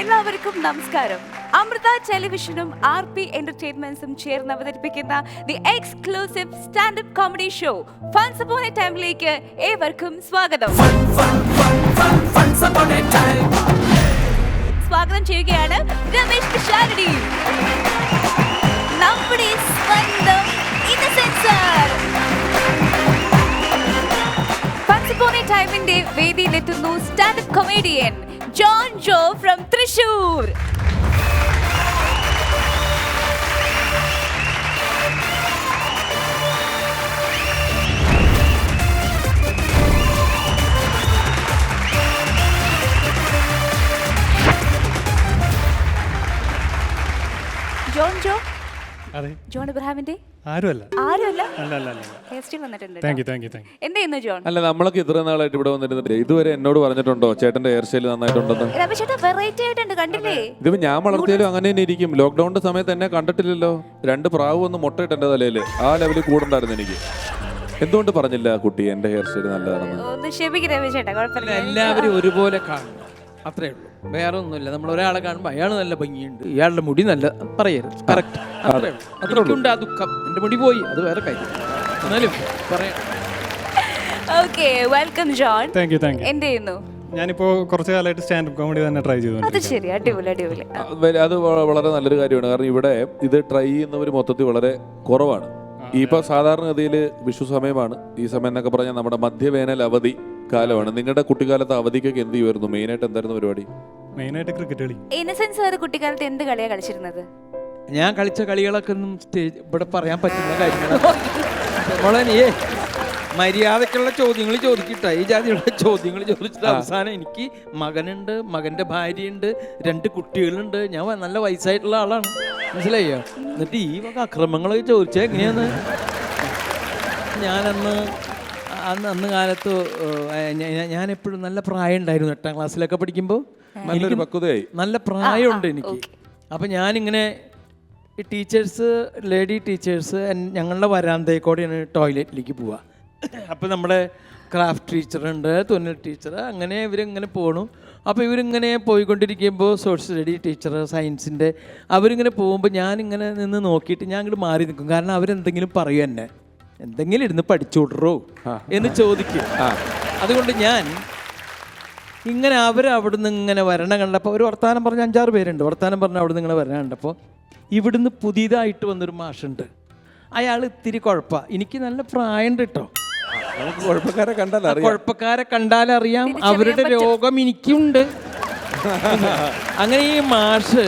എല്ലാവർക്കും നമസ്കാരം. അമൃത ടെലിവിഷനും ആർ പി എന്റർടൈൻമെന്റ്സും ചേർന്ന് അവതരിപ്പിക്കുന്ന the exclusive standup comedy show funs upon a ടൈമിലേക്ക് ഏവർക്കും സ്വാഗതം. സ്വാഗതം ചെയ്യുകയാണ് രമേശ് പിഷാരടി നമ്മുടെ സ്വന്തം പഞ്ചപോണി ടൈമിന്റെ വേദിയിലെത്തുന്നു standup comedian John Joe from Thrissur അതെ. ജോൺ ഇബ്രാഹിമിന്റെ? ആരുമല്ല. ആരുമല്ല? അല്ല അല്ല അല്ല ഹെയർ സ്റ്റൈൽ വന്നിട്ടുണ്ട് thank you thank you thank you എന്ത് ചെയ്യുന്നു ജോൺ? അല്ല നമ്മളൊക്കെ ഇത്ര നാളായിട്ട് ഇവിടെ വന്നിരുന്നിട്ട് ഇതുവരെ എന്നോട് പറഞ്ഞിട്ടുണ്ടോ ചേട്ടന്റെ ഹെയർ സ്റ്റൈൽ നന്നായിട്ടുണ്ടെന്ന്? രമേശേട്ടാ വെറൈറ്റി ആയിട്ടുണ്ട് കണ്ടില്ലേ? ഇതിപ്പോ ഞാൻ വളർത്തിയാലും അങ്ങനെ തന്നെ ഇരിക്കും. ലോക്ക്ഡൌണിന്റെ സമയത്ത് എന്നെ കണ്ടിട്ടില്ലല്ലോ. രണ്ട് പ്രാവ് ഒന്ന് മുട്ടയിട്ട് എന്റെ തലയിൽ. ആ ലെവലിൽ കൂടുണ്ടായിരുന്നു എനിക്ക്. എന്തുകൊണ്ട് പറഞ്ഞില്ല കുട്ടി എന്റെ ഹെയർ സ്റ്റൈൽ നല്ലതാണെന്ന്? ഒന്ന് ക്ഷമിക്കും രമേശേട്ടാ കുഴപ്പമില്ല. എല്ലാവരും ഒരുപോലെ കാണണം അത്രേ ഉള്ളൂ. വേറെ ഒന്നുമില്ല നമ്മൾ ഒരാളെ കാണുമ്പോൾ അയാൾ നല്ല ഭംഗിയുണ്ട്. ഇയാളുടെ മുടി നല്ല പറയരുത്. കറക്റ്റ് അത്രേ ഉള്ളൂ. അത്രയുണ്ട് ആ ദുഃഖം. എന്റെ മുടി പോയി. അത് വേറെ കാര്യം. എന്നാലും പറയാം. Okay welcome John thank you thank you എന്ത് ചെയ്യുന്നു ഞാനിപ്പോൾ കുറച്ച് കാലമായിട്ട് സ്റ്റാൻഡപ്പ് കോമഡി തന്നെ ട്രൈ അത് ശരി. അടിപൊളി അടിപൊളി. അത് വളരെ നല്ലൊരു കാര്യമാണ്. കാരണം ഇവിടെ ഇത് ട്രൈ ചെയ്യുന്നവർ മൊത്തത്തിൽ വളരെ കുറവാണ്. ഇപ്പൊ സാധാരണഗതിയിൽ വിഷു സമയമാണ്. ഈ സമയം എന്നൊക്കെ പറഞ്ഞാൽ നമ്മുടെ മധ്യവേനൽ അവധി. കാലമാണ്. നിങ്ങളുടെ കുട്ടിക്കാലത്ത് അവധിക്കൊക്കെ എന്ത് ചെയ്യുമായിരുന്നു? മെയിനായിട്ട് എന്തായിരുന്നു പരിപാടി? മെയിൻ ആയിട്ട് ക്രിക്കറ്റ് കളി. ഇന്നസെൻസ് സാർ കുട്ടിക്കാലത്ത് എന്ത് കളിയാ കളിച്ചിരുന്നത്? ഞാൻ കളിച്ച കളികളൊക്കെ ഒന്നും സ്റ്റേജ് ഇവിടെ പറയാൻ പറ്റുന്ന കാര്യങ്ങളാണ് മോളെ നീയേ മര്യാദക്കുള്ള ചോദ്യങ്ങൾ ചോദിക്കട്ടെ. ഈ ജാതിയുള്ള ചോദ്യങ്ങൾ ചോദിച്ചിട്ട് അവസാനം എനിക്ക് മകനുണ്ട് മകന്റെ ഭാര്യയുണ്ട് രണ്ട് കുട്ടികളുണ്ട്. ഞാൻ നല്ല വയസ്സായിട്ടുള്ള ആളാണ്. മനസ്സിലായോ? എന്നിട്ട് ഈ വക അക്രമങ്ങളൊക്കെ ചോദിച്ചാൽ എങ്ങനെയാന്ന്? ഞാനന്ന് അന്ന് അന്ന് കാലത്ത് ഞാൻ എപ്പോഴും നല്ല പ്രായം ഉണ്ടായിരുന്നു എട്ടാം ക്ലാസ്സിലൊക്കെ പഠിക്കുമ്പോൾ. നല്ലൊരു പക്വതയായി. നല്ല പ്രായമുണ്ട് എനിക്ക്. അപ്പം ഞാനിങ്ങനെ ഈ ടീച്ചേഴ്സ് ലേഡി ടീച്ചേഴ്സ് ഞങ്ങളുടെ വരാന്തയിൽ കൂടെയാണ് ടോയ്ലറ്റിലേക്ക് പോവുക. അപ്പോൾ നമ്മുടെ ക്രാഫ്റ്റ് ടീച്ചറുണ്ട് തുന്നൽ ടീച്ചർ അങ്ങനെ ഇവരിങ്ങനെ പോകണു അപ്പോൾ ഇവരിങ്ങനെ പോയിക്കൊണ്ടിരിക്കുമ്പോൾ സോഷ്യൽ സ്റ്റഡി ടീച്ചർ സയൻസിന്റെ അവരിങ്ങനെ പോകുമ്പോൾ ഞാനിങ്ങനെ നിന്ന് നോക്കിയിട്ട് ഞാൻ ഇങ്ങോട്ട് മാറി നിൽക്കും. കാരണം അവരെന്തെങ്കിലും പറയും എന്നെ. എന്തെങ്കിലും ഇരുന്ന് പഠിച്ചുവിടറോ എന്ന് ചോദിക്കും. അതുകൊണ്ട് ഞാൻ ഇങ്ങനെ അവർ അവിടുന്ന് ഇങ്ങനെ വരണ കണ്ടപ്പോൾ ഒരു വർത്താനം പറഞ്ഞ അഞ്ചാറ് പേരുണ്ട്. വർത്താനം പറഞ്ഞ അവിടുന്ന് ഇങ്ങനെ വരണ കണ്ടപ്പോൾ ഇവിടുന്ന് പുതിയതായിട്ട് വന്നൊരു മാഷുണ്ട്. അയാൾ ഇത്തിരി കുഴപ്പമാണ് എനിക്ക് നല്ല പ്രായമുണ്ട് കേട്ടോ കുഴപ്പക്കാരെ കണ്ടാൽ കുഴപ്പക്കാരെ കണ്ടാലറിയാം. അവരുടെ രോഗം എനിക്കുണ്ട്. അങ്ങനെ ഈ മാഷ്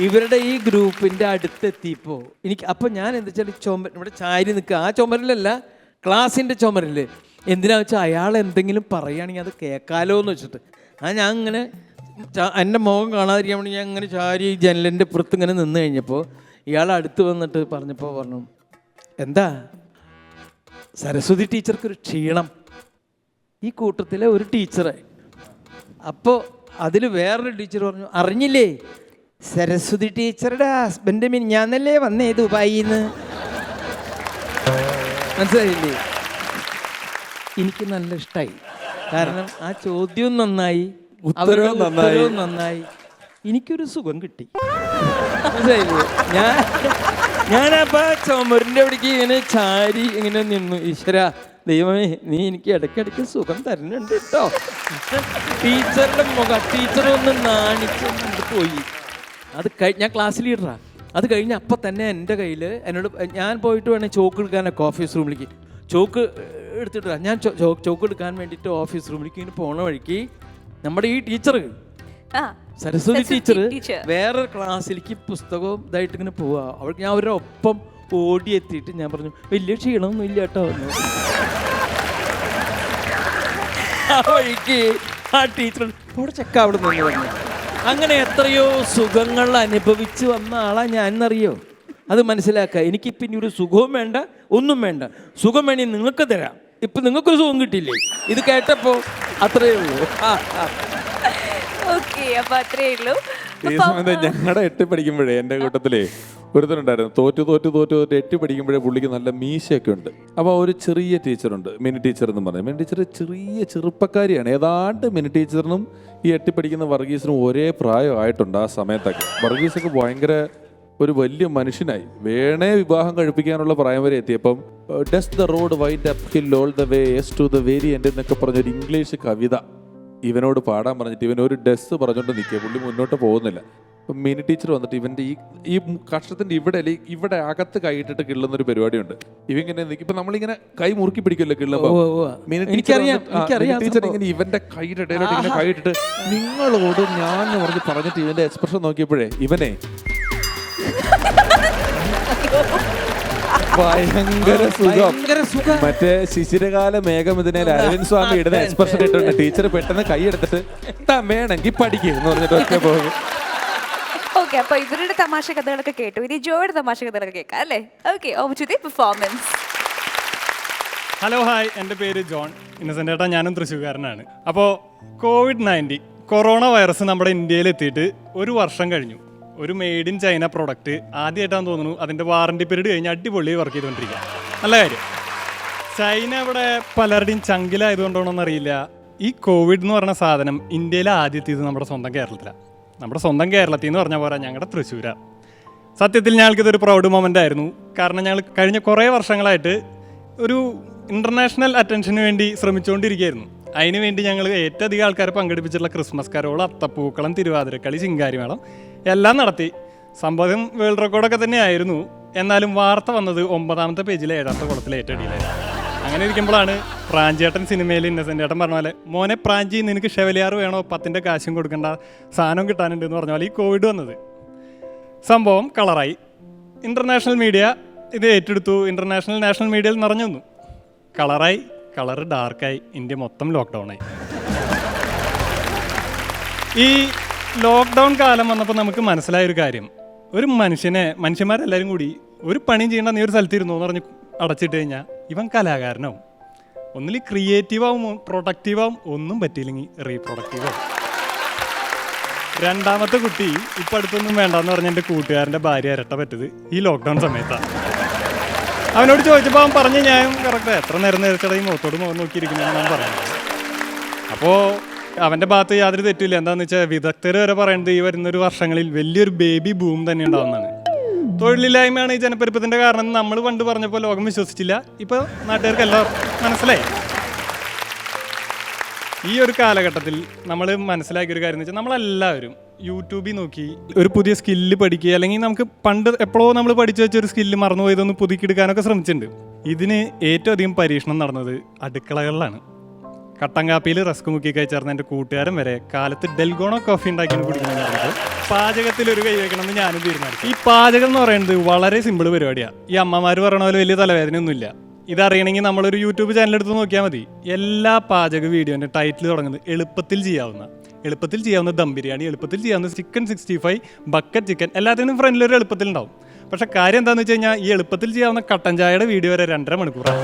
ഇവരുടെ ഈ ഗ്രൂപ്പിന്റെ അടുത്തെത്തിയപ്പോൾ എനിക്ക് അപ്പോൾ ഞാൻ എന്താ വെച്ചാൽ ചുമ ഇവിടെ ചാരി നിൽക്കുക. ആ ചുമരിലല്ല ക്ലാസ്സിന്റെ ചുമരിൽ. എന്തിനാ വെച്ചാൽ അയാൾ എന്തെങ്കിലും പറയുകയാണെങ്കിൽ അത് കേൾക്കാലോ എന്ന് വെച്ചിട്ട്. ആ ഞാൻ ഇങ്ങനെ എന്റെ മുഖം കാണാതിരിക്കാൻ വേണ്ടി ഞാൻ ഇങ്ങനെ ചാരി ജനലിന്റെ പുറത്ത് ഇങ്ങനെ നിന്ന് കഴിഞ്ഞപ്പോൾ ഇയാൾ അടുത്ത് വന്നിട്ട് പറഞ്ഞപ്പോൾ പറഞ്ഞു എന്താ? സരസ്വതി ടീച്ചർക്കൊരു ക്ഷീണം. ഈ കൂട്ടത്തിലെ ഒരു ടീച്ചറെ. അപ്പോൾ അതിൽ വേറൊരു ടീച്ചർ പറഞ്ഞു അറിഞ്ഞില്ലേ? സരസ്വതി ടീച്ചറുടെ ഹസ്ബൻഡ് മിനിഞ്ഞാന്നല്ലേ വന്നേ ദുബായിൽ നിന്ന് മനസ്സിലായില്ലേ? എനിക്ക് നല്ല ഇഷ്ടമായി കാരണം ആ ചോദ്യവും നന്നായി ഉത്തരവും നന്നായി. ഉത്തരവും നന്നായി. എനിക്കൊരു സുഖം കിട്ടി. മനസ്സിലായില്ലേ? ഞാൻ ഞാനപ്പോ ചുമരിന്റെ അവിടേക്ക് ഇങ്ങനെ ചാരി ഇങ്ങനെ നിന്നു. ഈശ്വര ദൈവമേ നീ എനിക്ക് ഇടയ്ക്കിടയ്ക്ക് സുഖം തരുന്നുണ്ട് കേട്ടോ. ടീച്ചറുടെ മുഖം ടീച്ചറൊന്ന് നാണിച്ചു നാണിച്ച് പോയി. അത് കഴി ഞാൻ ക്ലാസ് ലീഡറാണ് അത് കഴിഞ്ഞ് അപ്പം തന്നെ എന്റെ കയ്യിൽ എന്നോട് ഞാൻ പോയിട്ട് വേണേൽ ചോക്ക് എടുക്കാനൊക്കെ ഓഫീസ് റൂമിലേക്ക് ചോക്ക് എടുത്തിട്ട്. ഞാൻ ചോക്ക് എടുക്കാൻ വേണ്ടിയിട്ട് ഓഫീസ് റൂമിലേക്ക് ഇങ്ങനെ പോണ വഴിക്ക് നമ്മുടെ ഈ ടീച്ചർ സരസ്വതി ടീച്ചർ. വേറൊരു വേറെ ക്ലാസ്സിലേക്ക് പുസ്തകവും ഇതായിട്ട് ഇങ്ങനെ പോവാ. അവൾക്ക് ഞാൻ അവരുടെ ഒപ്പം ഓടി എത്തിയിട്ട് ഞാൻ പറഞ്ഞു വലിയ ക്ഷീണമൊന്നും ഇല്ല കേട്ടോ. ആ വഴിക്ക് ആ ടീച്ചർ അവിടെ ചെക്ക അവിടെ നിന്ന് പറഞ്ഞു. അങ്ങനെ എത്രയോ സുഖങ്ങൾ അനുഭവിച്ചു വന്ന ആളാ ഞാൻ എന്നറിയോ അത് മനസ്സിലാക്കുക എനിക്ക് പിന്നെ ഒരു സുഖവും വേണ്ട ഒന്നും വേണ്ട. സുഖം വേണി നിങ്ങൾക്ക് തരാം. ഇപ്പൊ നിങ്ങൾക്കൊരു സുഖം കിട്ടിയില്ലേ? ഇത് കേട്ടപ്പോ അത്രയേ ഉള്ളൂ. ഓക്കെ അപ്പൊ അത്രേ ഉള്ളൂ. ഈ സമയത്ത് ഞങ്ങളുടെ എട്ട് പഠിക്കുമ്പോഴേ എന്റെ കൂട്ടത്തിലേ ഒരുത്തനുണ്ടായിരുന്നു. തോറ്റു തോറ്റു തോറ്റു തോറ്റ് എട്ടി പഠിക്കുമ്പോഴേ പുള്ളിക്ക് നല്ല മീശയൊക്കെ ഉണ്ട്. അപ്പോൾ ഒരു ചെറിയ ടീച്ചറുണ്ട് മിനി ടീച്ചർ എന്ന് പറഞ്ഞു. മിനി ടീച്ചർ ചെറിയ ചെറുപ്പക്കാരിയാണ്. ഏതാണ്ട് മിനി ടീച്ചറിനും ഈ എട്ടി പഠിക്കുന്ന വർഗീസിനും ഒരേ പ്രായമായിട്ടുണ്ട് ആ സമയത്തൊക്കെ. വർഗീസൊക്കെ ഭയങ്കര ഒരു വലിയ മനുഷ്യനായി. വേണേ വിവാഹം കഴിപ്പിക്കാനുള്ള പ്രായം വരെ എത്തിയപ്പം does the road wind up hill all the way yes to the very end എന്നൊക്കെ പറഞ്ഞൊരു ഇംഗ്ലീഷ് കവിത. ഇവനോട് പാടാൻ പറഞ്ഞിട്ട് ഇവൻ ഒരു ഡസ് പറഞ്ഞുകൊണ്ട് നിൽക്കുക. പുള്ളി മുന്നോട്ട് പോകുന്നില്ല. അപ്പം മിനി ടീച്ചർ വന്നിട്ട് ഇവന്റെ ഈ ഈ കഷ്ടത്തിന്റെ ഇവിടെ അല്ലെ ഇവിടെ അകത്ത് കൈയിട്ടിട്ട് കിള്ളുന്ന ഒരു പരിപാടിയുണ്ട്. ഇവങ്ങനെ നിൽക്കും ഇപ്പം നമ്മളിങ്ങനെ കൈ മുറുക്കി പിടിക്കുമല്ലോ കിള്ളുമ്പോൾ. Mini teacher. ഇങ്ങനെ ഇവന്റെ കൈയുടെ ഇടയിലോട്ട് ഇങ്ങനെ കൈയിട്ടിട്ട് നിങ്ങളോട് ഞാൻ പറഞ്ഞ് പറഞ്ഞിട്ട് ഇവന്റെ എക്സ്പ്രഷൻ നോക്കിയപ്പോഴേ ഇവനെ ഭയങ്കര സുഖം. മറ്റേ ശിശിരകാല മേഘം ഇതിനെ അരവിന്ദ് സ്വാമി ഇടുന്ന എക്സ്പ്രഷൻ ഇട്ടുണ്ട് ടീച്ചർ പെട്ടെന്ന് കൈ എടുത്തിട്ട് "താ വേണമെങ്കിൽ പഠിക്കുക എന്ന് പറഞ്ഞിട്ട് പോകും ഓക്കെ അപ്പൊ ഇവരുടെ തമാശ കഥകളൊക്കെ കേട്ടു. ഇനി ജോയുടെ തമാശ കഥകളൊക്കെ കേൾക്കാം അല്ലേ? Okay over to the performance hello hi എന്റെ പേര് ജോൺ. ഇന്നസെന്റ് ഏട്ടാ ഞാനും തൃശ്ശൂർക്കാരനാണ് അപ്പോൾ കോവിഡ് നയന്റീൻ കൊറോണ വൈറസ് നമ്മുടെ ഇന്ത്യയിൽ എത്തിയിട്ട് ഒരു വർഷം കഴിഞ്ഞു. ഒരു മെയ്ഡ് ഇൻ ചൈന പ്രൊഡക്റ്റ് ആദ്യമായിട്ടാന്ന് തോന്നുന്നു. അതിന്റെ വാറണ്ടി പീരീഡ് കഴിഞ്ഞ് അടിപൊളി വർക്ക് ചെയ്തുകൊണ്ടിരിക്കുക. നല്ല കാര്യം. ചൈന ഇവിടെ പലരുടെയും ചങ്കിലായതുകൊണ്ടാണോന്ന് അറിയില്ല ഈ കോവിഡ് എന്ന് പറഞ്ഞ സാധനം ഇന്ത്യയിലെ ആദ്യത്തേത് നമ്മുടെ സ്വന്തം കേരളത്തിലാണ് നമ്മുടെ സ്വന്തം കേരളത്തിൽ എന്ന് പറഞ്ഞ പോരാ ഞങ്ങളുടെ തൃശ്ശൂരാണ് സത്യത്തിൽ ഞങ്ങൾക്ക് ഇതൊരു പ്രൗഡ് മൊമെന്റ് ആയിരുന്നു. കാരണം ഞങ്ങൾ കഴിഞ്ഞ കുറേ വർഷങ്ങളായിട്ട് ഒരു ഇന്റർനാഷണൽ അറ്റൻഷന് വേണ്ടി ശ്രമിച്ചുകൊണ്ടിരിക്കുകയായിരുന്നു അതിനുവേണ്ടി ഞങ്ങൾ ഏറ്റവും അധികം ആൾക്കാരെ പങ്കെടുപ്പിച്ചിട്ടുള്ള ക്രിസ്മസ് കരോൾ അത്തപ്പൂക്കളം തിരുവാതിരക്കളി ചിങ്കാരിമേളം എല്ലാം നടത്തി. സംഭവം വേൾഡ് റെക്കോർഡൊക്കെ തന്നെയായിരുന്നു. എന്നാലും വാർത്ത വന്നത് ഒമ്പതാമത്തെ പേജിലെ ഏഴാമത്തെ കുളത്തിലെ ഏറ്റവും അടിയിലായിരുന്നു. അങ്ങനെ ഇരിക്കുമ്പോഴാണ് പ്രാഞ്ചേട്ടൻ സിനിമയിൽ ഇന്നസെന്റ് ഏട്ടൻ പറഞ്ഞ പോലെ മോനെ പ്രാഞ്ചി നിനക്ക് ഷെവലിയാർ വേണോ? പത്തിന്റെ കാശും കൊടുക്കണ്ട. സാധനം കിട്ടാനുണ്ട് എന്ന് പറഞ്ഞ പോലെ ഈ കോവിഡ് വന്നത്. സംഭവം കളറായി. ഇന്റർനാഷണൽ മീഡിയ ഇത് ഏറ്റെടുത്തു. ഇന്റർനാഷണൽ നാഷണൽ മീഡിയയിൽ നിറഞ്ഞു വന്നു കളറായി. കളറ് ഡാർക്കായി. ഇന്ത്യ മൊത്തം ലോക്ക്ഡൗൺ ആയി ഈ ലോക്ക്ഡൗൺ കാലം വന്നപ്പോൾ നമുക്ക് മനസ്സിലായ ഒരു കാര്യം. ഒരു മനുഷ്യനെ മനുഷ്യന്മാരെല്ലാവരും കൂടി ഒരു പണിയും ചെയ്യേണ്ട നീ ഒരു സ്ഥലത്തിരുന്നു എന്ന് പറഞ്ഞ് അടച്ചിട്ട് കഴിഞ്ഞാൽ ഇവൻ കലാകാരനാവും. ഒന്നിൽ ക്രിയേറ്റീവാവും പ്രൊഡക്റ്റീവാവും ഒന്നും പറ്റിയില്ലെങ്കിൽ റീപ്രൊഡക്റ്റീവാവും രണ്ടാമത്തെ കുട്ടി ഇപ്പം അടുത്തൊന്നും വേണ്ടെന്ന് പറഞ്ഞ എന്റെ കൂട്ടുകാരന്റെ ഭാര്യ ഇരട്ട പറ്റത് ഈ ലോക്ക്ഡൗൺ സമയത്താണ് അവനോട് ചോദിച്ചപ്പോൾ അവൻ പറഞ്ഞു ഞാൻ കറക്റ്റ് എത്ര നേരം നേരത്തെ ഈ മുഖത്തോട് മുഖം നോക്കിയിരിക്കുന്നതെന്ന് ഞാൻ പറയുന്നത് അപ്പോൾ അവന്റെ ഭാഗത്ത് യാതൊരു തെറ്റില്ല എന്താണെന്ന് വെച്ചാൽ വിദഗ്ധർ വരെ പറയുന്നത് ഈ വരുന്നൊരു വർഷങ്ങളിൽ വലിയൊരു ബേബി ബൂം തന്നെ ഉണ്ടാവുന്നതാണ്. തൊഴിലില്ലായ്മയാണ് ഈ ജനപ്പെരുപ്പത്തിന്റെ കാരണം നമ്മൾ പണ്ട് പറഞ്ഞപ്പോൾ ലോകം വിശ്വസിച്ചില്ല. ഇപ്പോൾ നാട്ടുകാർക്ക് എല്ലാവർക്കും മനസ്സിലായി. ഈ ഒരു കാലഘട്ടത്തിൽ നമ്മൾ മനസ്സിലാക്കിയ ഒരു കാര്യം എന്ന് വെച്ചാൽ നമ്മളെല്ലാവരും യൂട്യൂബിൽ നോക്കി ഒരു പുതിയ സ്കില്ല് പഠിക്കുക അല്ലെങ്കിൽ നമുക്ക് പണ്ട് എപ്പോഴോ നമ്മൾ പഠിച്ചു വെച്ച ഒരു സ്കില്ല് മറന്നുപോയതൊന്ന് പുതുക്കിയെടുക്കാനൊക്കെ ശ്രമിച്ചിട്ടുണ്ട്. ഇതിന് ഏറ്റവും അധികം പരീക്ഷണം നടന്നത് അടുക്കളകളിലാണ്. കട്ടൻ കാപ്പിയിൽ റസ്ക് മുക്കി കഴിച്ചേർന്ന എന്റെ കൂട്ടുകാരൻ വരെ കാലത്ത് ഡെൽഗോണോ കോഫി ഉണ്ടാക്കി കുടിക്കണം പാചകത്തിൽ ഒരു കൈ വെക്കണമെന്ന് ഞാനും തീരുമാനിച്ചു. ഈ പാചകം എന്ന് പറയുന്നത് വളരെ സിമ്പിൾ പരിപാടിയാണ് ഈ അമ്മമാർ പറയണ പോലെ വലിയ തലവേദനയൊന്നുമില്ല. ഇതറിയണമെങ്കിൽ നമ്മളൊരു യൂട്യൂബ് ചാനൽ എടുത്ത് നോക്കിയാൽ മതി. എല്ലാ പാചക വീഡിയോന്റെ ടൈറ്റിൽ തുടങ്ങുന്നത് എളുപ്പത്തിൽ ചെയ്യാവുന്ന എളുപ്പത്തിൽ ചെയ്യാവുന്ന ദം ബിരിയാണി എളുപ്പത്തിൽ ചെയ്യാവുന്ന chicken sixty five bucket chicken എല്ലാത്തിനും ഫ്രണ്ടിലൊരു എളുപ്പത്തിൽ ഉണ്ടാവും പക്ഷേ കാര്യം എന്താണെന്ന് വെച്ച് കഴിഞ്ഞാൽ ഈ എളുപ്പത്തിൽ ചെയ്യാവുന്ന കട്ടൻ ചായയുടെ വീഡിയോ വരെ രണ്ടര മണിക്കൂറാണ്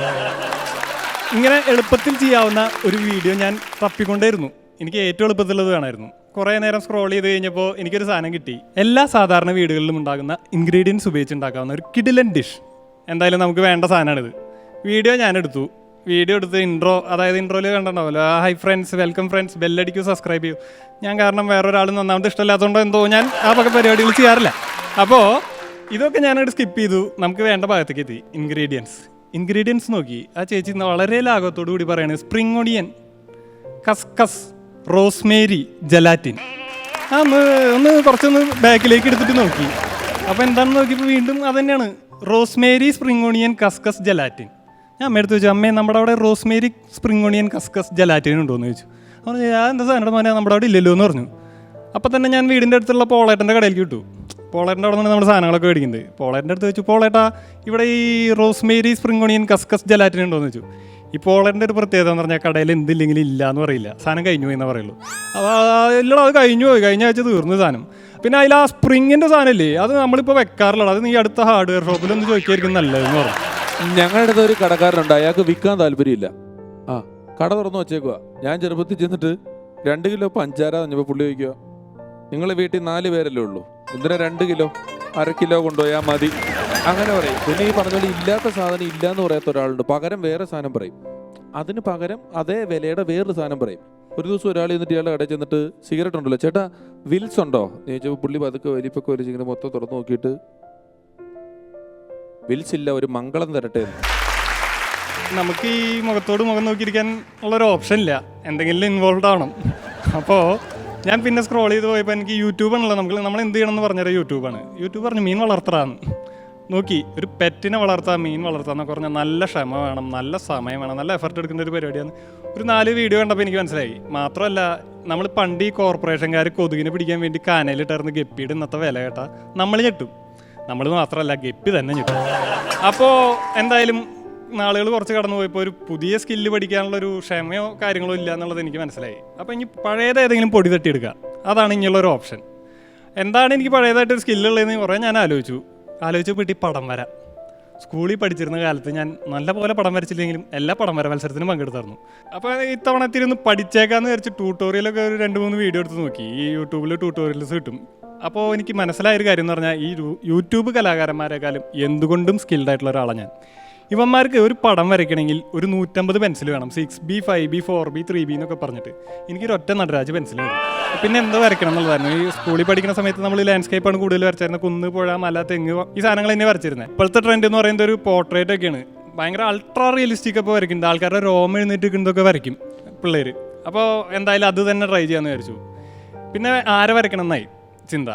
ഇങ്ങനെ എളുപ്പത്തിൽ ചെയ്യാവുന്ന ഒരു വീഡിയോ ഞാൻ തപ്പിക്കൊണ്ടേയിരുന്നു. എനിക്ക് ഏറ്റവും എളുപ്പത്തിലുള്ളത് വേണമായിരുന്നു. കുറേ നേരം സ്ക്രോൾ ചെയ്ത് കഴിഞ്ഞപ്പോൾ എനിക്കൊരു സാധനം കിട്ടി. എല്ലാ സാധാരണ വീടുകളിലും ഉണ്ടാകുന്ന ഇൻഗ്രീഡിയൻസ് ഉപയോഗിച്ച് ഉണ്ടാക്കാവുന്ന ഒരു കിഡിലൻ ഡിഷ് എന്തായാലും നമുക്ക് വേണ്ട സാധനമാണിത്. വീഡിയോ ഞാൻ എടുത്തു. വീഡിയോ എടുത്ത് ഇൻട്രോ അതായത് ഇൻട്രോയിൽ കണ്ടിട്ടുണ്ടാവുമല്ലോ. ഹൈ ഫ്രണ്ട്സ് വെൽക്കം ഫ്രണ്ട്സ് ബെല്ലടിക്കൂ സബ്സ്ക്രൈബ് ചെയ്യൂ. ഞാൻ കാരണം വേറൊരാൾ നന്നാമത് ഇഷ്ടമില്ലാത്തതുകൊണ്ടോ എന്തോ ഞാൻ ആ പക്ക പരിപാടികൾ ചെയ്യാറില്ല. അപ്പോൾ ഇതൊക്കെ ഞാനവിടെ സ്കിപ്പ് ചെയ്തു. നമുക്ക് വേണ്ട ഭാഗത്തേക്ക് എത്തി. ഇൻഗ്രീഡിയൻസ് ഇൻഗ്രീഡിയൻസ് നോക്കി. ആ ചേച്ചി വളരെ ലാഘവത്തോടു കൂടി പറയാണ് സ്പ്രിംഗ് ഒണിയൻ കസ്കസ് റോസ്മേരി ജലാറ്റിൻ ആ ഒന്ന് ഒന്ന് കുറച്ചൊന്ന് ബാക്കിലേക്ക് എടുത്തിട്ട് നോക്കി. അപ്പോൾ എന്താണെന്ന് നോക്കിയപ്പോൾ വീണ്ടും അത് തന്നെയാണ് റോസ്മേരി സ്പ്രിംഗ് ഓണിയൻ കസ്കസ് ജലാറ്റിൻ ഞാൻ അമ്മയെടുത്ത് ചോദിച്ചു അമ്മേ നമ്മുടെ അവിടെ റോസ്മേരി സ്പ്രിംഗ് ഓണിയൻ കസ്കസ് ജലാറ്റിൻ ഉണ്ടോ? എന്ന് ചോദിച്ചു. അപ്പോൾ ഞാൻ എന്താ സാധനം മോനെ നമ്മുടെ അവിടെ ഇല്ലല്ലോ എന്ന് പറഞ്ഞു. അപ്പോൾ തന്നെ ഞാൻ വീടിന്റെ അടുത്തുള്ള പോളേട്ടന്റെ കടയിലേക്ക് വിട്ടു. പോളേട്ടന്റെ അവിടെ നിന്ന് നമ്മുടെ സാധനങ്ങളൊക്കെ മേടിക്കുന്നത്. പോളേറ്റിന്റെ അടുത്ത് വെച്ചു പോളേട്ടാ ഇവിടെ ഈ റോസ്മേരി സ്പ്രിംഗ് ഓണിയൻ കസ്കസ് ജലാറ്റിൻ ഉണ്ടോ എന്ന് വെച്ചു. ഈ പോളേറ്റിന്റെ ഒരു പ്രത്യേകത എന്ന് പറഞ്ഞാൽ കടയിൽ എന്തില്ലെങ്കിലും ഇല്ല എന്ന് പറയില്ല. സാധനം കഴിഞ്ഞു എന്നേ പറയുള്ളൂ. അപ്പോൾ എല്ലാം അത് കഴിഞ്ഞു പോയി. കഴിഞ്ഞ ആഴ്ച തീർന്നു സാധനം. പിന്നെ അതിൽ ആ സ്പ്രിങ്ങിന്റെ സാധനമില്ലേ അത് നമ്മളിപ്പോൾ വെക്കാറില്ല അത് നീ അടുത്ത ഹാർഡ്വെയർ ഷോപ്പിലൊന്ന് ചോദിക്കായിരിക്കും നല്ലതെന്ന് പറഞ്ഞു ഞങ്ങളുടെ അടുത്ത് ഒരു കടക്കാരനുണ്ട്. അയാൾക്ക് വിൽക്കാൻ താല്പര്യമില്ല. ആ കട തുറന്നു വെച്ചേക്കുക ഞാൻ ചെറുപ്പത്തിൽ ചെന്നിട്ട് രണ്ട് കിലോ പഞ്ചാര തന്നപ്പോൾ പുള്ളി വയ്ക്കുക നിങ്ങളെ വീട്ടിൽ നാല് പേരല്ലേ ഉള്ളൂ? എന്തിനാ രണ്ട് കിലോ അര കിലോ കൊണ്ടുപോയാൽ മതി. അങ്ങനെ പറയും. പിന്നെ ഈ പറഞ്ഞ പോലെ ഇല്ലാത്ത സാധനം ഇല്ല എന്ന് പറയാത്ത ഒരാളുണ്ട്. പകരം വേറെ സാധനം പറയും. അതിന് പകരം അതേ വിലയുടെ വേറൊരു സാധനം പറയും. ഒരു ദിവസം ഒരാൾ എന്നിട്ട് ഇയാളുടെ കടയിൽ ചെന്നിട്ട് സിഗരറ്റ് ഉണ്ടല്ലോ. ചേട്ടാ വിൽസ് ഉണ്ടോ? എന്ന് ചോദിച്ചപ്പോൾ പുള്ളി പതുക്കെ വലിപ്പൊക്കെ വലിച്ച് ഇങ്ങനെ മൊത്തം തുറന്നു നോക്കിയിട്ട് വിൽസ് ഇല്ല ഒരു മംഗളം തരട്ടെ നമുക്ക് ഈ മുഖത്തോട് മുഖം നോക്കിയിരിക്കാൻ ഉള്ളൊരു ഓപ്ഷൻ ഇല്ല. എന്തെങ്കിലും ഇൻവോൾവ് ആവണം. അപ്പോൾ ഞാൻ പിന്നെ സ്ക്രോൾ ചെയ്ത് പോയപ്പോൾ എനിക്ക് യൂട്യൂബ് ആണല്ലോ. നമുക്ക് നമ്മൾ എന്ത് ചെയ്യണം എന്ന് പറഞ്ഞാൽ യൂട്യൂബാണ് യൂട്യൂബ് പറഞ്ഞു മീൻ വളർത്തറാന്ന്. നോക്കി ഒരു പെറ്റിനെ വളർത്താൻ മീൻ വളർത്താൻ എന്നൊക്കെ പറഞ്ഞാൽ നല്ല ക്ഷമ വേണം നല്ല സമയം വേണം നല്ല എഫർട്ട് എടുക്കുന്ന ഒരു പരിപാടിയാണ്. ഒരു നാല് വീഡിയോ കണ്ടപ്പോൾ എനിക്ക് മനസ്സിലായി. മാത്രമല്ല നമ്മൾ പണ്ട് ഈ കോർപ്പറേഷൻകാർ കൊതുകിനെ പിടിക്കാൻ വേണ്ടി കാനയിലിട്ടായിരുന്നു ഗപ്പിയുടെ ഇന്നത്തെ വില കേട്ടാൽ നമ്മൾ ഞെട്ടും. നമ്മൾ മാത്രമല്ല ഗപ്പി തന്നെ ഞെട്ടും. അപ്പോൾ എന്തായാലും നാളുകൾ കുറച്ച് കടന്നു പോയപ്പോൾ ഒരു പുതിയ സ്കില്ല് പഠിക്കാനുള്ള ഒരു ക്ഷമയോ കാര്യങ്ങളോ ഇല്ല എന്നുള്ളത് എനിക്ക് മനസ്സിലായി. അപ്പോൾ ഇനി പഴയത് ഏതെങ്കിലും പൊടി തട്ടിയെടുക്കുക. അതാണ് ഇനിയുള്ള ഒരു ഓപ്ഷൻ എന്താണ് എനിക്ക് പഴയതായിട്ടൊരു സ്കില്ലുള്ളതെന്ന് കുറേ ഞാൻ ആലോചിച്ചു. ആലോചിച്ചു പെട്ടി പടം വര. സ്കൂളിൽ പഠിച്ചിരുന്ന കാലത്ത് ഞാൻ നല്ല പോലെ പടം വരച്ചില്ലെങ്കിലും എല്ലാ പടം വര മത്സരത്തിനും പങ്കെടുത്തായിരുന്നു. അപ്പോൾ ഇത്തവണ ഒന്ന് പഠിച്ചേക്കാന്ന് വിചാരിച്ച് ട്യൂട്ടോറിയലൊക്കെ ഒരു രണ്ട് മൂന്ന് വീഡിയോ എടുത്ത് നോക്കി. ഈ യൂട്യൂബിൽ ട്യൂട്ടോറിയൽസ് കിട്ടും. അപ്പോൾ എനിക്ക് മനസ്സിലായൊരു കാര്യം എന്ന് പറഞ്ഞാൽ ഈ യൂട്യൂബ് കലാകാരന്മാരെക്കാളും എന്തുകൊണ്ടും സ്കിൽഡ് ആയിട്ടുള്ള ഒരാളാണ് ഞാൻ. ഇവന്മാർക്ക് ഒരു പടം വരയ്ക്കണമെങ്കിൽ ഒരു നൂറ്റമ്പത് പെൻസിൽ വേണം. Six B five B four B three B എന്നൊക്കെ പറഞ്ഞിട്ട്. എനിക്കൊരു ഒറ്റ നടരാജ് പെൻസിൽ വേണം പിന്നെ എന്താ വരയ്ക്കണം എന്നുള്ളതായിരുന്നു. ഈ സ്കൂളിൽ പഠിക്കുന്ന സമയത്ത് നമ്മൾ ലാൻഡ്സ്കേപ്പാണ് കൂടുതൽ വരച്ചായിരുന്നത് കുന്ന് പുഴ മല തെങ്ങ് ഈ സാധനങ്ങൾ തന്നെ വരച്ചിരുന്നത് ഇപ്പോഴത്തെ ട്രെൻഡ് എന്ന് പറയുന്നത് ഒരു പോർട്രേറ്റ് ഒക്കെയാണ്. ഭയങ്കര അൾട്രാ റിയലിസ്റ്റിക് ഒക്കെ വരയ്ക്കുന്നത് ആൾക്കാരുടെ രോമം എഴുന്നേറ്റ് വരയ്ക്കും പിള്ളേർ അപ്പോൾ എന്തായാലും അത് തന്നെ ട്രൈ ചെയ്യാമെന്ന് വിചാരിച്ചു. പിന്നെ ആരെ വരയ്ക്കണം എന്നായി? ചിന്ത.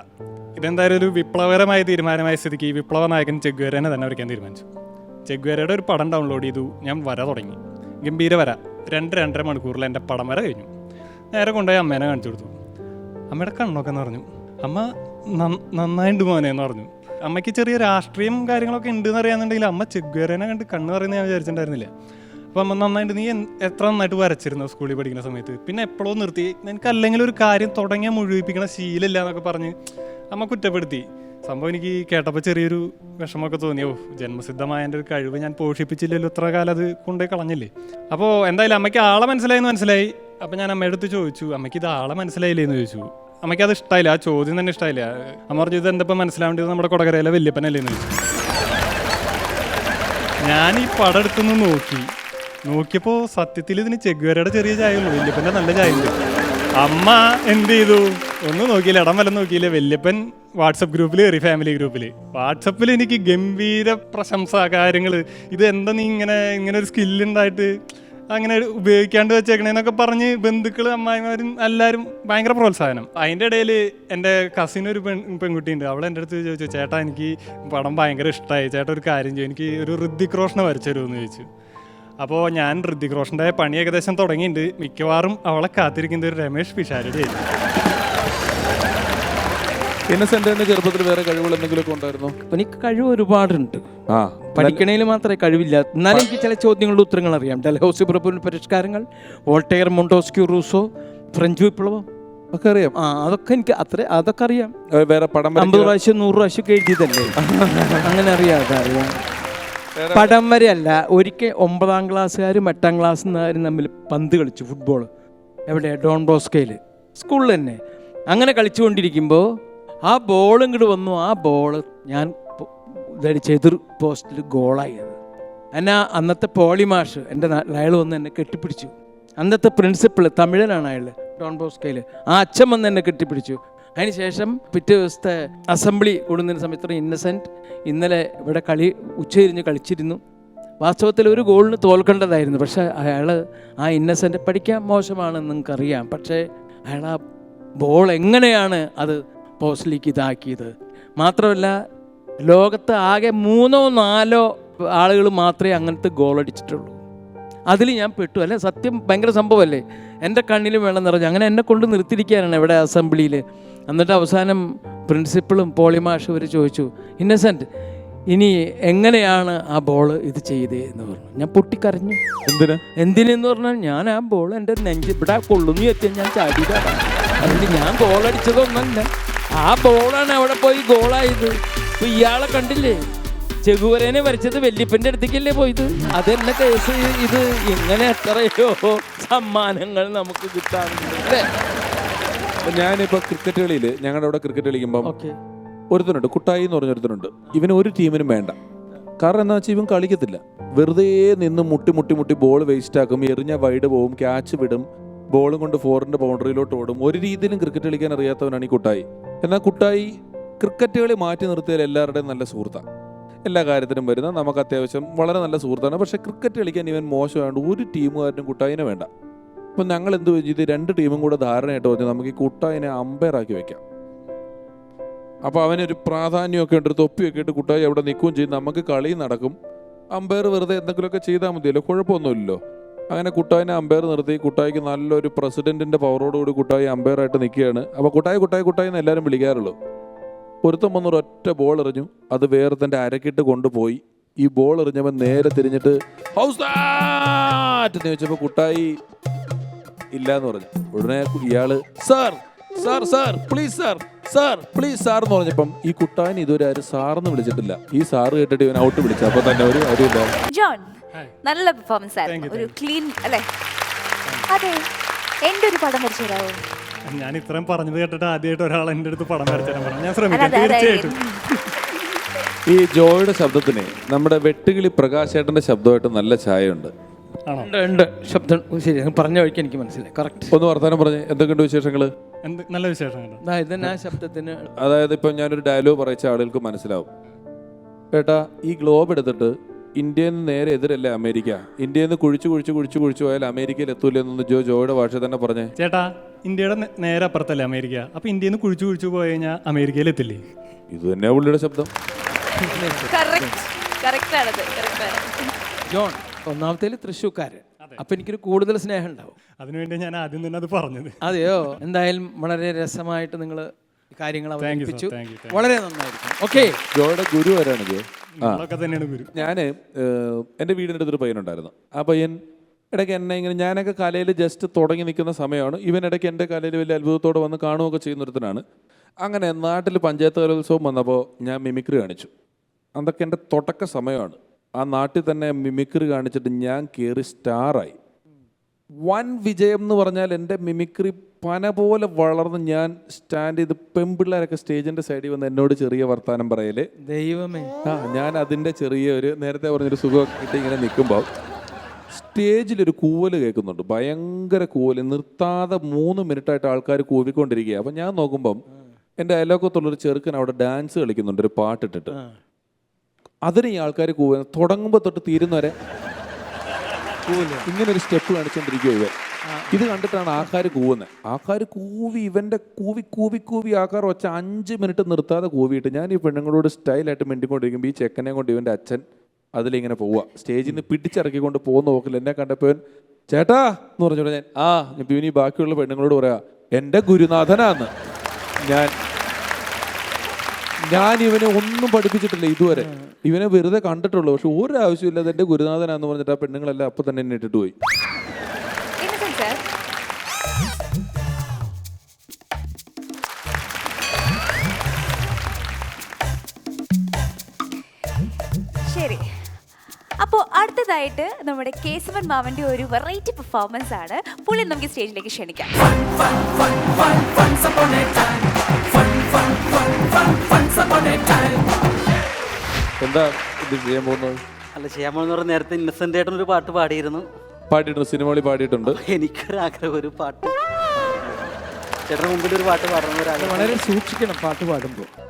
ഇതെന്തായാലും ഒരു വിപ്ലവകരമായ തീരുമാനമായ സ്ഥിതിക്ക് ഈ വിപ്ലവ നായകൻ ചെഗ്വേരനെ തന്നെ വരയ്ക്കാൻ തീരുമാനിച്ചു. ചെഗ്വേരയുടെ ഒരു പടം ഡൗൺലോഡ് ചെയ്തു. ഞാൻ വര തുടങ്ങി. ഗംഭീര വര. രണ്ട് രണ്ടര മണിക്കൂറിൽ എന്റെ പടം വര കഴിഞ്ഞു. നേരെ കൊണ്ടുപോയി അമ്മേനെ കാണിച്ചു കൊടുത്തു. അമ്മയുടെ കണ്ണൊക്കെ എന്ന് പറഞ്ഞു അമ്മ നന്നായിട്ട് മോനെ എന്ന് പറഞ്ഞു. അമ്മയ്ക്ക് ചെറിയ രാഷ്ട്രീയം കാര്യങ്ങളൊക്കെ ഉണ്ട് എന്ന് അറിയാന്നുണ്ടെങ്കിൽ അമ്മ ചെഗ്വേരനെ കണ്ട് കണ്ണ് പറയുന്നത് ഞാൻ വിചാരിച്ചിട്ടുണ്ടായിരുന്നില്ല. അപ്പം അമ്മ നന്നായിട്ട് നീ എത്ര നന്നായിട്ട് വരച്ചിരുന്നു സ്കൂളിൽ പഠിക്കുന്ന സമയത്ത്? പിന്നെ എപ്പോഴോ നിർത്തി. എനിക്ക് അല്ലെങ്കിൽ ഒരു കാര്യം തുടങ്ങിയാൽ മുഴുവിപ്പിക്കണ ശീലമില്ല എന്നൊക്കെ പറഞ്ഞ് അമ്മ കുറ്റപ്പെടുത്തി. സംഭവം എനിക്ക് കേട്ടപ്പോൾ ചെറിയൊരു വിഷമമൊക്കെ തോന്നിയോ ജന്മസിദ്ധമായ എന്റെ ഒരു കഴിവ് ഞാൻ പോഷിപ്പിച്ചില്ലല്ലോ. ഇത്ര കാലം അത് കൊണ്ടുപോയി കളഞ്ഞില്ലേ? അപ്പോൾ എന്തായാലും അമ്മയ്ക്ക് ആളെ മനസ്സിലായെന്ന് മനസ്സിലായി. അപ്പോൾ ഞാൻ അമ്മയുടെ അടുത്ത് ചോദിച്ചു അമ്മയ്ക്ക് ഇത് ആളെ മനസ്സിലായില്ലേ? എന്ന് ചോദിച്ചു. അമ്മയ്ക്ക് അത് ഇഷ്ടമായില്ല ആ ചോദ്യം തന്നെ ഇഷ്ടമായില്ല അമ്മ പറഞ്ഞു ഇത് എന്തപ്പോൾ മനസ്സിലാവേണ്ടത്? നമ്മുടെ കൊടകരയിലെ വല്യപ്പനല്ലേ? എന്ന് ചോദിച്ചു. ഞാൻ ഈ പടം എടുത്തൊന്ന് നോക്കി. നോക്കിയപ്പോൾ സത്യത്തിൽ ഇതിന് ചെഗുവരയുടെ ചെറിയ ചായ ഉള്ളൂ. വല്യപ്പന്റെ നല്ല ചായ ഉണ്ട്. അമ്മ എന്ത് ചെയ്തു ഒന്നും നോക്കിയില്ല ഇടം വല്ല നോക്കിയില്ല. വല്യപ്പൻ വാട്സപ്പ് ഗ്രൂപ്പിൽ കയറി ഫാമിലി ഗ്രൂപ്പിൽ വാട്സപ്പിൽ എനിക്ക് ഗംഭീര പ്രശംസ കാര്യങ്ങൾ ഇത് എന്താ നീ ഇങ്ങനെ ഇങ്ങനെ ഒരു സ്കില്ലുണ്ടായിട്ട് അങ്ങനെ ഉപയോഗിക്കാണ്ട് വെച്ചേക്കണേന്നൊക്കെ പറഞ്ഞ് ബന്ധുക്കൾ അമ്മായിമാരും എല്ലാവരും ഭയങ്കര പ്രോത്സാഹനം. അതിന്റെ ഇടയിൽ എന്റെ കസിൻ ഒരു പെൺ പെൺകുട്ടിയുണ്ട്. അവൾ എന്റെ അടുത്ത് ചോദിച്ചു ചേട്ടാ എനിക്ക് പടം ഭയങ്കര ഇഷ്ടമായി ചേട്ടാ ഒരു കാര്യം ചെയ്യും. എനിക്ക് ഒരു ഋതിക് റോഷനെ വരച്ചു തരുമെന്ന് ചോദിച്ചു. അപ്പോൾ ഞാൻ ഋതിക് റോഷന്റെ പണി ഏകദേശം തുടങ്ങിയിട്ടുണ്ട്. മിക്കവാറും അവളെ കാത്തിരിക്കുന്നത് ഒരു രമേഷ് പിഷാരടി ആയിരിക്കും. ഇന്നസെന്റിന്റെ ചെറുപ്പത്തിൽ വേറെ കഴിവുകൾ എന്തെങ്കിലുമൊക്കെ ഉണ്ടായിരുന്നോ? എനിക്ക് കഴിവ് ഒരുപാടുണ്ട്. ആ പഠിക്കണേൽ മാത്രമേ കഴിവില്ല. എന്നാലും എനിക്ക് ചില ചോദ്യങ്ങളുടെ ഉത്തരങ്ങൾ അറിയാം. ഡൽഹൌസി പ്രഭുവിന് പരിഷ്കാരങ്ങൾ വോൾട്ടയർ മൊണ്ടോസ്ക്യൂ റൂസോ ഫ്രഞ്ച് വിപ്ലവം ഒക്കെ അറിയാം. ആ അതൊക്കെ എനിക്ക് അത്ര അതൊക്കെ അറിയാം. വേറെ പടം അമ്പത് പ്രാവശ്യം നൂറ് പ്രാവശ്യം ഒക്കെ എഴുതിയതല്ലേ? അങ്ങനെ അറിയാം അതറിയാം. പടം വരെയല്ല ഒരിക്കൽ ഒമ്പതാം ക്ലാസ്സുകാരും എട്ടാം ക്ലാസ്സുകാരും തമ്മിൽ പന്ത് കളിച്ചു ഫുട്ബോൾ എവിടെ? ഡോൺ ബോസ്കയിൽ സ്കൂളിൽ തന്നെ. അങ്ങനെ കളിച്ചുകൊണ്ടിരിക്കുമ്പോൾ ആ ബോൾ ഇങ്ങോട്ട് വന്നു. ആ ബോൾ ഞാൻ എതിർ പോസ്റ്റിൽ ഗോളായത് എന്നാ അന്നത്തെ പോളിമാഷ് എന്റെ അയാൾ വന്ന് എന്നെ കെട്ടിപ്പിടിച്ചു. അന്നത്തെ പ്രിൻസിപ്പിൾ തമിഴനാണ് അയാൾ ഡോൺ ബോസ്കയിൽ ആ അച്ഛൻ വന്ന് എന്നെ കെട്ടിപ്പിടിച്ചു. അതിനുശേഷം പിറ്റേ ദിവസത്തെ അസംബ്ലി കൂടുന്നതിന് സമയത്ത് ഇന്നസെന്റ് ഇന്നലെ ഇവിടെ കളി ഉച്ചതിരിഞ്ഞ് കളിച്ചിരുന്നു. വാസ്തവത്തിൽ ഒരു ഗോളിന് തോൽക്കേണ്ടതായിരുന്നു. പക്ഷേ അയാൾ ആ ഇന്നസെന്റ് പഠിക്കാൻ മോശമാണെന്ന് നിങ്ങൾക്കറിയാം. പക്ഷേ അയാൾ ആ ബോൾ എങ്ങനെയാണ് അത് പോസ്റ്റിലേക്ക് ഇതാക്കിയത്? മാത്രമല്ല ലോകത്ത് ആകെ മൂന്നോ നാലോ ആളുകൾ മാത്രമേ അങ്ങനത്തെ ഗോൾ അടിച്ചിട്ടുള്ളൂ. അതിൽ ഞാൻ പെട്ടു. അല്ലെ? സത്യം ഭയങ്കര സംഭവമല്ലേ? എന്റെ കണ്ണിലും വെള്ളം നിറഞ്ഞു. അങ്ങനെ എന്നെ കൊണ്ട് നിർത്തിയിരിക്കാനാണ് ഇവിടെ അസംബ്ലിയിൽ. എന്നിട്ട് അവസാനം പ്രിൻസിപ്പളും പോളിമാഷും ഇവർ ചോദിച്ചു ഇന്നസെന്റ് ഇനി എങ്ങനെയാണ് ആ ബോൾ ഇത് ചെയ്തേ? എന്ന് പറഞ്ഞു. ഞാൻ പൊട്ടിക്കരഞ്ഞു. എന്തിനാ? എന്തിനെന്ന് പറഞ്ഞാൽ ഞാൻ ആ ബോൾ എന്റെ നെഞ്ച് ഇവിടെ കൊള്ളുന്നു എത്തിയ ഞാൻ ചാടിയതാണ് അതുകൊണ്ട് ഞാൻ ഗോൾ അടിച്ചതൊന്നല്ല. ആ ബോളാണ് അവിടെ പോയി ഗോളായത് അപ്പോൾ ഇയാളെ കണ്ടില്ലേ? ചെകുവരേനെ വരച്ചത് വല്യപ്പന്റെ അടുത്തേക്കല്ലേ പോയത്? അതെന്നെ കേസ് ഇത് ഇങ്ങനെ എത്രയോ സമ്മാനങ്ങൾ നമുക്ക് കിട്ടാറുണ്ട്. അല്ലേ? ഞാനിപ്പോ ക്രിക്കറ്റ് കളിയിൽ ഞങ്ങളുടെ അവിടെ ക്രിക്കറ്റ് കളിക്കുമ്പോൾ ഒരുത്തനുണ്ട് കുട്ടായി എന്ന് പറഞ്ഞൊരുത്തനുണ്ട് ഇവന് ഒരു ടീമിനും വേണ്ട. കാരണം എന്താ വെച്ചാൽ ഇവൻ കളിക്കത്തില്ല. വെറുതെ നിന്ന് മുട്ടി മുട്ടി മുട്ടി ബോൾ വേസ്റ്റ് ആക്കും എറിഞ്ഞ വൈഡ് പോവും ക്യാച്ച് വിടും ബോളും കൊണ്ട് ഫോറിന്റെ ബൗണ്ടറിയിലോട്ട് ഓടും. ഒരു രീതിയിലും ക്രിക്കറ്റ് കളിക്കാൻ അറിയാത്തവനാണ് ഈ കുട്ടായി. എന്നാൽ കുട്ടായി ക്രിക്കറ്റ് കളി മാറ്റി നിർത്തിയാൽ എല്ലാവരുടെയും നല്ല സുഹൃത്താണ് എല്ലാ കാര്യത്തിനും വരുന്ന നമുക്ക് അത്യാവശ്യം വളരെ നല്ല സുഹൃത്താണ്. പക്ഷേ ക്രിക്കറ്റ് കളിക്കാൻ ഇവൻ മോശമായതുകൊണ്ട് ഒരു ടീമുകാരനും കുട്ടായിനെ വേണ്ട. അപ്പം ഞങ്ങൾ എന്ത് ചെയ്ത് രണ്ട് ടീമും കൂടെ ധാരണയായിട്ട് പറഞ്ഞു നമുക്ക് ഈ കുട്ടായിനെ അമ്പയർ ആക്കി വെക്കാം. അപ്പോൾ അവനൊരു പ്രാധാന്യമൊക്കെ ഉണ്ട് തൊപ്പിയൊക്കെ ഇട്ട് കുട്ടായി അവിടെ നിൽക്കുകയും ചെയ്യും. നമുക്ക് കളി നടക്കും. അമ്പയർ വെറുതെ എന്തെങ്കിലുമൊക്കെ ചെയ്താൽ മതിയല്ലോ കുഴപ്പമൊന്നുമില്ലല്ലോ. അങ്ങനെ കുട്ടായിനെ അമ്പയർ നിർത്തി. കുട്ടായിക്ക് നല്ലൊരു പ്രസിഡന്റിന്റെ പവറോടുകൂടി കുട്ടായി അമ്പയർ ആയിട്ട് നിൽക്കുകയാണ്. അപ്പോൾ കുട്ടായി കുട്ടായി കുട്ടായി എന്ന് എല്ലാവരും വിളിക്കാറുള്ളൂ. ഒരുത്തം വന്നൊരു ഒറ്റ ബോൾ എറിഞ്ഞു. അത് വേറെ തന്റെ അരക്കിട്ട് കൊണ്ടുപോയി. ഈ ബോൾ എറിഞ്ഞപ്പോൾ നേരെ തിരിഞ്ഞിട്ട് ഹൗസ് എന്ന് ചോദിച്ചപ്പോൾ കുട്ടായി ഇല്ല എന്ന് പറഞ്ഞു. ഉടനെ ഇയാൾ sir sir sir please sir sir please sir എന്ന് പറഞ്ഞപ്പം ഈ കുട്ടാൻ ഇതുവരെ ആരും സാറെന്ന് വിളിച്ചിട്ടില്ല. ഈ സാറ് കേട്ടിട്ട് ഇവൻ ഔട്ട് വിളിച്ചു. അപ്പൊ തന്നെ ഒരു ഒരു ജോൺ നല്ല പെർഫോമൻസ് ആയിരുന്നു. ഒരു ക്ലീൻ അല്ലേ? അതെ എന്റെ ഒരു പടം വരച്ചു തരാമോ ഞാൻ ഇത്രയും പറഞ്ഞത് കേട്ടിട്ട് ആദ്യമായിട്ട് ഒരാൾ എന്റെ അടുത്ത് പടം വരച്ചാൽ പറഞ്ഞു. ഞാൻ ശ്രമിക്കാം. തീർച്ചയായിട്ടും. ഈ ജോയുടെ ശബ്ദത്തിന് നമ്മുടെ വെട്ടുകിളി പ്രകാശേട്ടന്റെ ശബ്ദമായിട്ട് നല്ല ചായയുണ്ട് ആണോ? ഉണ്ട് ഉണ്ട്. ശബ്ദം ശരി. അങ്ങ് പറഞ്ഞ വഴിക്ക് എനിക്ക് മനസ്സിലായി. കറക്റ്റ് ഒന്ന് വർത്താനം പറഞ്ഞ്. എന്തൊക്കെയുണ്ട് വിശേഷങ്ങൾ എന്ത് നല്ല വിശേഷങ്ങൾ അതായത് ആ ശബ്ദത്തിന് അതായത് ഇപ്പം ഞാനൊരു ഡയലോഗ് പറയിച്ച ആളുകൾക്ക് മനസ്സിലാവും. ഏട്ടാ ഈ ഗ്ലോബ് എടുത്തിട്ട് ഇന്ത്യയിൽ നിന്ന് നേരെ എതിരല്ലേ അമേരിക്ക? ഇന്ത്യയിൽ നിന്ന് കുഴിച്ച് കുഴിച്ച് കുഴിച്ച് കുഴിച്ച് പോയാൽ അമേരിക്കയിൽ എത്തൂല എന്നൊന്ന് ജോ ജോയുടെ ഭാഷ തന്നെ പറഞ്ഞേ. ചേട്ടാ ഇന്ത്യയുടെ നേ- നേരെ അപ്പുറത്തല്ലേ അമേരിക്ക? അപ്പൊ ഇന്ത്യയിൽ നിന്ന് കുഴിച്ചു കുഴിച്ചു പോയി കഴിഞ്ഞാൽ അമേരിക്കയിൽ എത്തില്ലേ? ഇത് തന്നെയാ പുള്ളിയുടെ ശബ്ദം. കറക്റ്റ് കറക്റ്റ് ആണത്. കറക്റ്റ് ആണ്. ജോൺ ഒന്നാമത്തേൽ തൃശ്ശൂക്കാരൻ അപ്പൊ എനിക്കൊരു കൂടുതൽ സ്നേഹം ഉണ്ടാവും. അതിനുവേണ്ടി ഞാൻ ആദ്യം തന്നെ അത് പറഞ്ഞത്. അതെയോ? എന്തായാലും വളരെ രസമായിട്ട് നിങ്ങൾ കാര്യങ്ങൾ Thank അവതരിപ്പിച്ചു Thank you, thank വളരെ നന്നായിരിക്കും. ഓക്കെ ജോയുടെ ഗുരു ആരാണ് തന്നെയാണ് ഗുരു. ഞാൻ എന്റെ വീടിന്റെ അടുത്തൊരു പയ്യനുണ്ടായിരുന്നു. ആ പയ്യൻ ഇടയ്ക്ക് എന്നെ ഇങ്ങനെ ഞാനൊക്കെ കലയിൽ ജസ്റ്റ് തുടങ്ങി നിൽക്കുന്ന സമയമാണ്. ഇവൻ ഇടയ്ക്ക് എന്റെ കലയിൽ വലിയ അത്ഭുതത്തോടെ വന്ന് കാണുകയൊക്കെ ചെയ്യുന്നൊരുത്തനാണ് അങ്ങനെ നാട്ടിൽ പഞ്ചായത്ത് കലോത്സവം വന്നപ്പോൾ ഞാൻ മിമിക്രി കാണിച്ചു. അതൊക്കെ എന്റെ തുടക്ക സമയമാണ്. ആ നാട്ടിൽ തന്നെ മിമിക്രി കാണിച്ചിട്ട് ഞാൻ കയറി സ്റ്റാറായി. വൻ വിജയം എന്ന് പറഞ്ഞാൽ എന്റെ മിമിക്രി പന പോലെ വളർന്ന് ഞാൻ സ്റ്റാൻഡ് ചെയ്ത് പെൺപിള്ളേരൊക്കെ സ്റ്റേജിന്റെ സൈഡിൽ വന്ന് എന്നോട് ചെറിയ വർത്താനം പറയൽ. ദൈവമേ. ആ ഞാൻ അതിന്റെ ചെറിയ ഒരു നേരത്തെ പറഞ്ഞൊരു സുഖമൊക്കെ കിട്ടി ഇങ്ങനെ നിൽക്കുമ്പോൾ സ്റ്റേജിലൊരു കൂവൽ കേൾക്കുന്നുണ്ട്. ഭയങ്കര കൂവൽ നിർത്താതെ മൂന്ന് മിനിറ്റായിട്ട് ആൾക്കാർ കൂവിക്കൊണ്ടിരിക്കുക അപ്പം ഞാൻ നോക്കുമ്പം എന്റെ അയലോക്കത്തുള്ളൊരു ചെറുക്കൻ അവിടെ ഡാൻസ് കളിക്കുന്നുണ്ട്. ഒരു പാട്ടിട്ടിട്ട് അതിന് ഈ ആൾക്കാർ കൂവ തുടങ്ങുമ്പോൾ തൊട്ട് തീരുന്നവരെ ഇങ്ങനെ ഒരു സ്റ്റെപ്പ് കാണിച്ചുകൊണ്ടിരിക്കുക ഇവർ ഇത് കണ്ടിട്ടാണ് ആൾക്കാർ കൂവുന്നത് ആൾക്കാർ കൂവി ഇവന്റെ കൂവി കൂവി കൂവി ആൾക്കാർ ഒച്ച അഞ്ച് മിനിറ്റ് നിർത്താതെ കൂവിയിട്ട് ഞാൻ ഈ പെണ്ണുങ്ങളോട് സ്റ്റൈലായിട്ട് മിണ്ടിക്കൊണ്ടിരിക്കുമ്പോൾ ഈ ചെക്കനെ കൊണ്ട് ഇവന്റെ അച്ഛൻ അതിലിങ്ങനെ പോവുക സ്റ്റേജിൽ നിന്ന് പിടിച്ചിറക്കിക്കൊണ്ട് പോകുന്ന നോക്കില്ല. എന്നെ കണ്ടപ്പോൾ ചേട്ടാ എന്ന് പറഞ്ഞോളൂ ഞാൻ ആ ഇനി ബാക്കിയുള്ള പെണ്ണുങ്ങളോട് പറയാ എന്റെ ഗുരുനാഥനാന്ന്. ഞാൻ ഞാൻ ഇവനെ ഒന്നും പഠിപ്പിച്ചിട്ടില്ല ഇതുവരെ ഇവനെ വെറുതെ കണ്ടിട്ടുള്ളൂ പക്ഷെ ഒരു ആവശ്യമില്ലാതെ എന്റെ ഗുരുനാഥനാന്ന് പറഞ്ഞിട്ട് ആ പെണ്ണുങ്ങളെല്ലാം അപ്പൊ തന്നെ എന്നെ ഇട്ടിട്ട് പോയി ശരി അപ്പോൾ അടുത്തതായിട്ട് നമ്മുടെ കേസവൻ മാവന്റെ ഒരു വെറൈറ്റി പെർഫോമൻസ് ആണ് പുള്ളി നമുക്ക് സ്റ്റേജിലേക്ക് ക്ഷണിക്കാം എന്താ ഇത് ചെയ്യാൻ പോകുന്നത്? അല്ല ചെയ്യാമെന്ന് പറഞ്ഞ നേരത്തെ ഇന്നസെന്റ് ആയിട്ട് ഒരു പാട്ട് പാടിയിരുന്നു. പാടിയിട്ടുണ്ട് സിനിമകളിൽ പാടിയിട്ടുണ്ട്. എനിക്കൊരാഗ്രഹം ഒരു പാട്ട്. ചേട്ടന് മുമ്പിൽ ഒരു പാട്ട് പാടണം ഒരാഗ്രഹം. വളരെ സൂക്ഷിക്കണം പാട്ട് പാടുമ്പോൾ.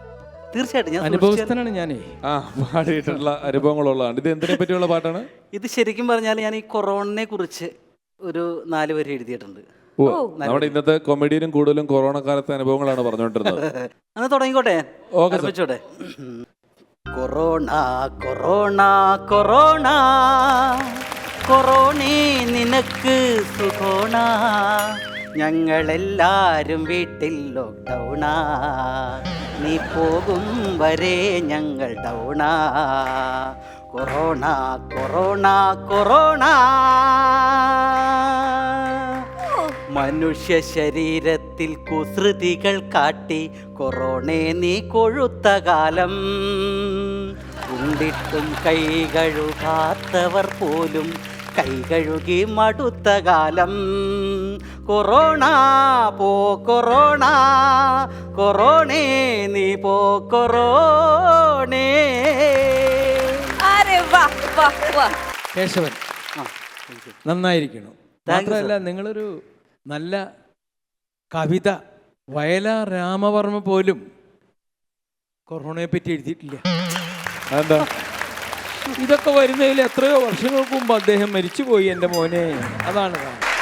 തീർച്ചയായിട്ടും ഞാൻ സൂക്ഷിച്ചാൽ- അനുഭവസ്ഥനാണ് ഞാനേ. ആ പാടിയിട്ടുള്ള അനുഭവങ്ങളുള്ളതാണ്. ഇത് എന്തിനെ പറ്റിയുള്ള പാട്ടാണ്? ഇത് ശരിക്കും പറഞ്ഞാൽ ഞാൻ ഈ കൊറോണയെ കുറിച്ച് ഒരു നാല് വരി എഴുതിയിട്ടുണ്ട്. നമ്മുടെ ഇന്നത്തെ കൊമഡിയനും കൂടുതലും കൊറോണ കാലത്തെ അനുഭവങ്ങളാണ് പറഞ്ഞുകൊണ്ടിരുന്നത്. അന്ന് തുടങ്ങിക്കോട്ടെ. ആരംഭിച്ചോട്ടെ. Corona corona corona. കൊറോണേ നിനക്ക് സുഖോണ. ഞങ്ങളെല്ലാരും വീട്ടിൽ ലോക്ക്ഡൗണ നീ പോകും വരെ ഞങ്ങൾ ഡൗണ കൊറോണ കൊറോണ കൊറോണ. മനുഷ്യ ശരീരത്തിൽ കുസൃതികൾ കാട്ടി കൊറോണെ നീ കൊഴുത്ത കാലം. ഉണ്ടിട്ടും കൈ കഴുകാത്തവർ പോലും കൈ കഴുകി മടുത്ത കാലം. കൊറോണ പോ കൊറോണ കൊറോണേ നീ പോ കൊറോണേ. കേശവൻ. നന്നായിരിക്കണം മാത്രമല്ല നിങ്ങളൊരു നല്ല കവിത വയലാർ രാമവർമ്മ പോലും കൊറോണയെ പറ്റി എഴുതിയിട്ടില്ല അതെന്താ ഇതൊക്കെ വരുന്നതിൽ എത്രയോ വർഷങ്ങൾക്ക് മുമ്പ് അദ്ദേഹം മരിച്ചുപോയി എന്റെ മോനെ അതാണ് കാരണം